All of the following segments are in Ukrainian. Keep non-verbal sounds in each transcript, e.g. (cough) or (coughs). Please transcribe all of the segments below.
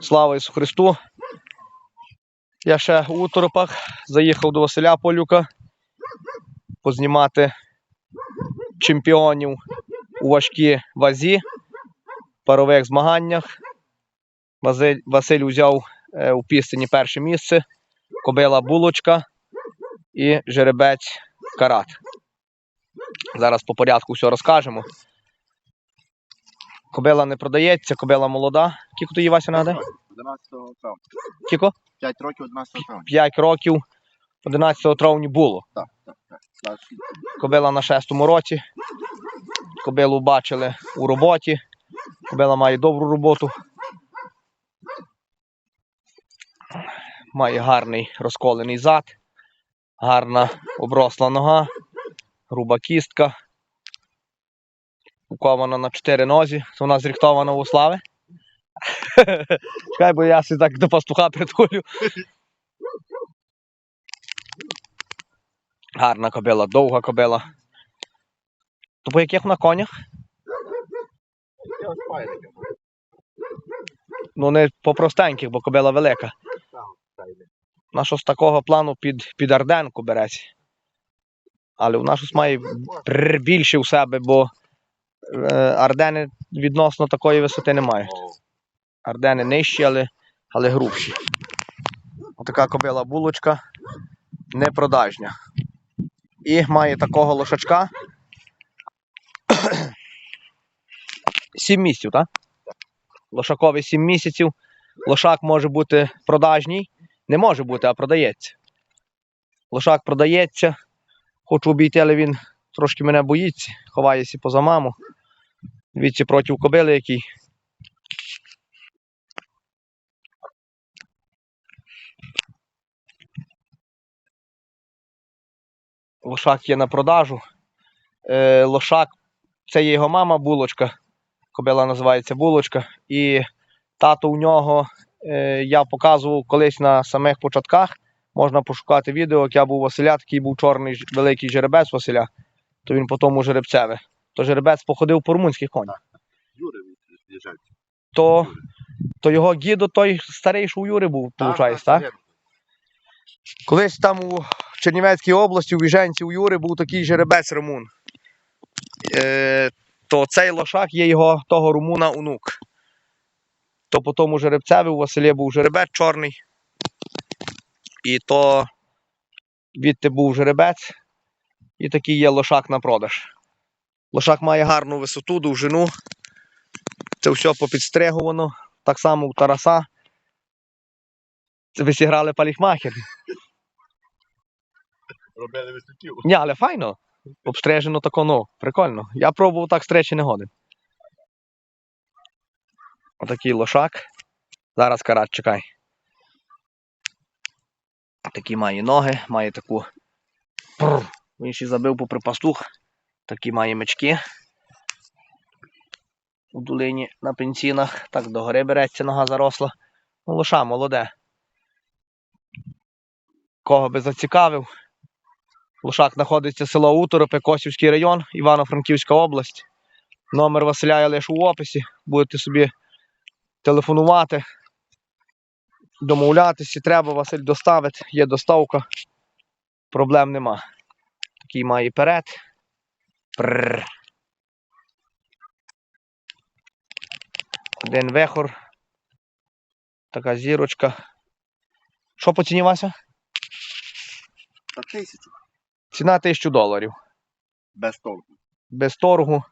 Слава Ісусу Христу! Я ще у Торопах заїхав до Василя Полюка познімати чемпіонів у важкій вазі, парових змаганнях. Василь, Василь узяв е, у пістині перше місце, кобила булочка і жеребець карат. Зараз по порядку все розкажемо. Кобила не продається, кобила молода. Кіко її Вася нагадай? 11 травня. Кіко? 5 років 11 травня. 5 років 11 травня було. Так, так, так. Кобила на шестому році. Кобилу бачили у роботі. Кобила має добру роботу. Має гарний розколений зад, гарна обросла нога, груба кістка. Укована на чотири нозі. Вона зріхтована у слави. (laughs) Чекай, бо я си так до пастуха притулю. Гарна кобила, довга кобила. То по яких на конях? Ну не по простеньких, бо кобила велика. На щось такого плану під, під Арденку береться. Але вона щось має більше у себе, бо Ардени відносно такої висоти немає. О, Ардени нижчі, але, але грубші. Отака кобила булочка непродажня. І має такого лошачка. (coughs) 7 місяців, так? Лошакові 7 місяців. Лошак може бути продажній. Не може бути, а продається. Лошак продається. Хочу обійти, але він трошки мене боїться, ховається поза маму. Дивіться проти кобили, який Лошак є на продажу. Е, лошак це є його мама булочка. Кобила називається булочка. І тато у нього е, я показував колись на самих початках. Можна пошукати відео, як я був Василя, такий був чорний великий жеребець Василя, то він потім у жеребцеве. То жеребець походив по румунських конях. Юрий з'їжджає. То, то його гідо той старий, що у Юри був, виходить, так? Колись там у Чернівецькій області, у Віженці, у Юри був такий жеребець Румун. Е, то цей лошак є його того румуна онук. То по тому жеребцеві у Василі був жеребець чорний. І то відти був жеребець. І такий є лошак на продаж. Лошак має гарну висоту, довжину. Це все попідстригувано. Так само у Тараса. Це ви зіграли паліхмахер. Робили високів. Ні, але файно. Обстрижено тако, ну, прикольно. Я пробував так стречі не годин. Отакий лошак. Зараз карат, чекай. Такі має ноги, має таку. Він ще забив попри пастух. Такі має мечки. У долині на пенсінах. Так догори береться, нога заросла. Ну, лоша молоде. Кого би зацікавив, Лошак знаходиться село Уторопе, Косівський район, Івано-Франківська область. Номер Василя я лише у описі. Будете собі телефонувати, домовлятися, треба, Василь доставить, є доставка. Проблем нема. Такий має перед. Прррр. Один вехор. Така зірочка. Що по ціні Вася? Та тисячу. Ціна 1000 доларів. Без толку. без торгу.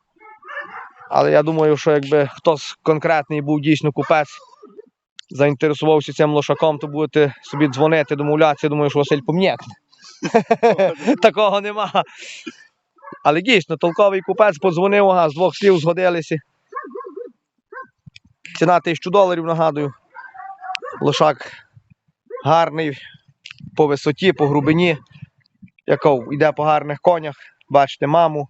Але я думаю, що якби хтось конкретний був дійсно купець, заінтересувався цим лошаком, то будете собі дзвонити, домовлятися, думаю, що Василь пом'єкне. (laughs) Такого нема. Але дійсно, толковий купець подзвонив, ага, з двох слів згодилися. Ціна 1000 доларів, нагадую. Лошак гарний по висоті, по грубині. Яков йде по гарних конях. Бачите маму.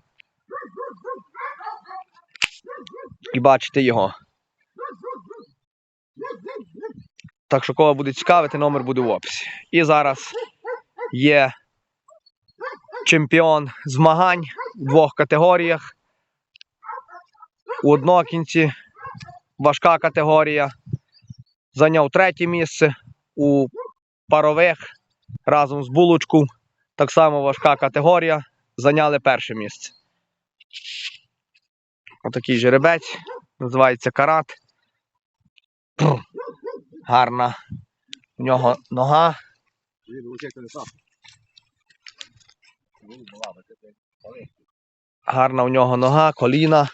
І бачите його. Так що, кого буде цікавити, номер буде в описі. І зараз є чемпіон змагань у двох категоріях. У однокінці важка категорія. зайняв третє місце у парових разом з булочку. Так само важка категорія. Зайняли перше місце. Отакий жеребець. Називається карат. Гарна. У нього нога. Він уже не сам. Ну, була би таке. Гарна у нього нога, коліна.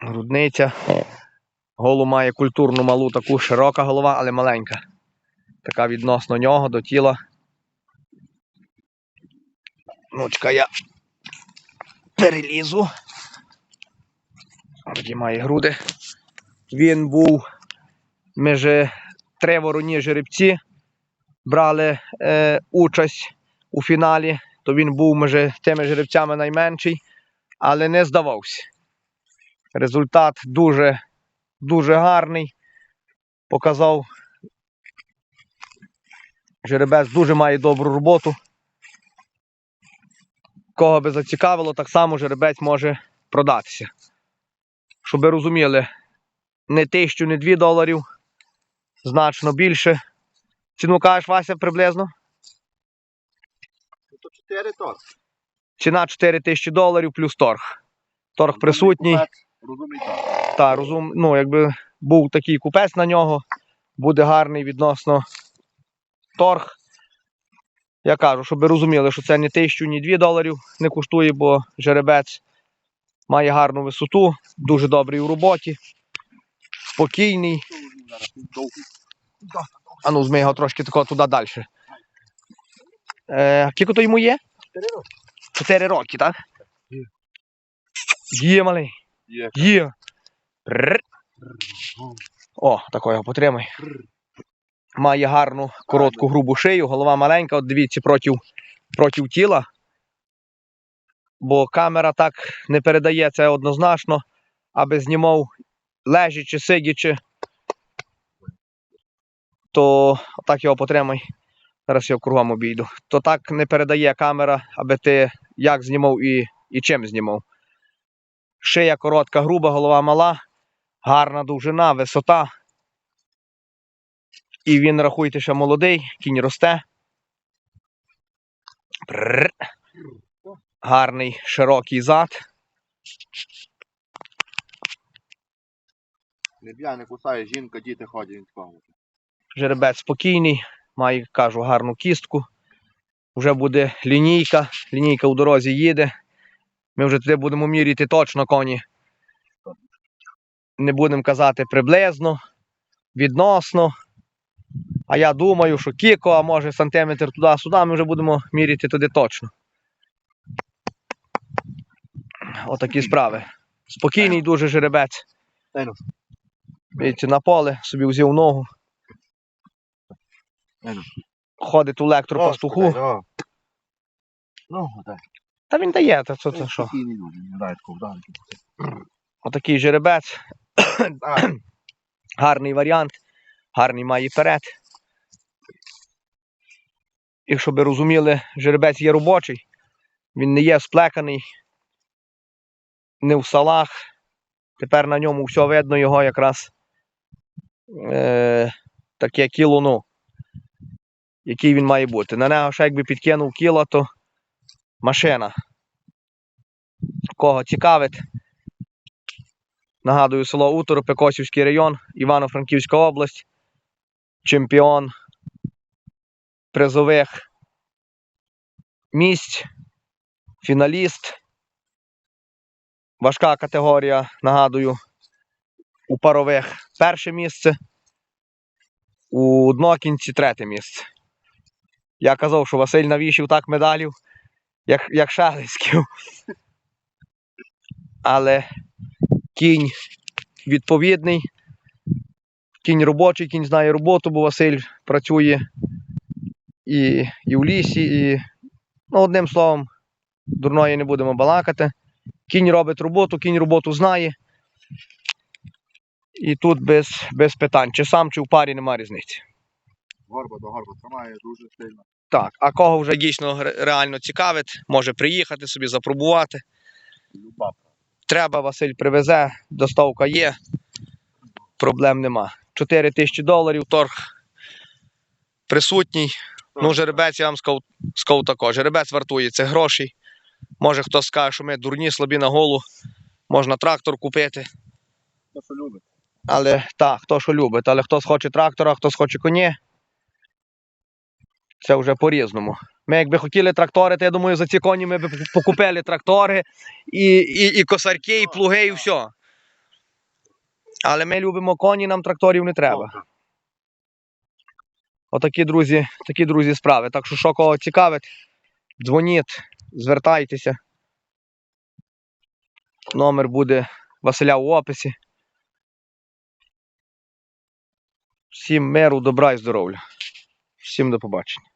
Грудниця. Голу має культурну малу таку широка голова, але маленька. Така відносно нього до тіла. Ну-чка, я перелізу. Має груди. Він був між три вороні жеребці. Брали е, участь у фіналі то він був між тими жеребцями найменший, але не здавався. Результат дуже, дуже гарний. Показав. Жеребець дуже має добру роботу. Кого би зацікавило, так само жеребець може продатися. Щоб ви розуміли, не тисячу, не дві доларів, значно більше. Ціну кажеш, Вася, приблизно? Ну, То 4 тор. Ціна 4 тисячі доларів плюс торг. Торг присутній. Розумний так. Та, розум, ну, якби був такий купець на нього, буде гарний відносно торг. Я кажу, щоб ви розуміли, що це не тисячу, ні дві доларів не коштує, бо жеребець має гарну висоту, дуже добрий у роботі, спокійний. Зараз він довгий. А ну, зми його трошки тако туди далі. Е, скільки то йому є? 4 роки. Чотири роки, так? Є. Є, малий. Є. Є. Рр. О, такого його потримай. Має гарну коротку грубу шию, голова маленька, от дивіться проти, проти тіла. Бо камера так не передає це однозначно, аби знімав лежачи, сидячи. То так його потримай. Зараз я кругом обійду. То так не передає камера, аби ти як знімав і, і чим знімав. Шия коротка, груба, голова мала, гарна довжина, висота. І він, рахуйте, ще молодий, кінь росте. Прррр. Гарний широкий зад. Не б'я, не кусає, жінка, діти ходять, він. Жеребець спокійний, має, кажу, гарну кістку. Вже буде лінійка. Лінійка у дорозі їде. Ми вже туди будемо міряти точно коні. Не будемо казати приблизно, відносно. А я думаю, що кіко, а може сантиметр туди-сюди, ми вже будемо міряти туди точно. Отакі справи. Спокійний дуже жеребець. Ну. На поле, собі взяв ногу. Ходить у лектор пастуху. Господи, о. Ну, дай. Та він дає, та це, що? Отакий жеребець, гарний варіант, гарний має перед. Щоб ви розуміли, жеребець є робочий, він не є сплеканий, не в салах. Тепер на ньому все видно його якраз е, таке кіло, ну, який він має бути. На нього ще якби підкинув кіло, то машина. Кого цікавить, Нагадую, село Утор, Пекосівський район, Івано-Франківська область, чемпіон призових місць, фіналіст. Важка категорія, нагадую, у парових перше місце, у днокінці третє місце. Я казав, що Василь навішив так медалів, як, як Шелеськів. Але кінь відповідний, кінь робочий, кінь знає роботу, бо Василь працює і, і в лісі, і, ну, одним словом, дурної не будемо балакати. Кінь робить роботу, кінь роботу знає. І тут без, без питань, чи сам, чи в парі немає різниці. Горба до горба тримає дуже сильно. Так, а кого вже дійсно реально цікавить, може приїхати собі, запробувати. Люба. Треба, Василь привезе, доставка є. Проблем нема. 4 тисячі доларів, торг присутній. Ну, жеребець, я вам сказав, сказав також. Жеребець вартує цих грошей. Може хтось скаже, що ми дурні, слабі на голу. Можна трактор купити. Хто що любить. Але так, хто що любить. Але хтось хоче трактора, хтось хоче коні. Це вже по-різному. Ми якби хотіли трактори, то я думаю, за ці коні ми б покупили трактори і, і, і косарки, і плуги, і все. Але ми любимо коні, нам тракторів не треба. Отакі, друзі, такі, друзі, справи. Так що, що кого цікавить, дзвоніть, звертайтеся. Номер буде Василя у описі. Всім миру, добра і здоров'я. Всім до побачення.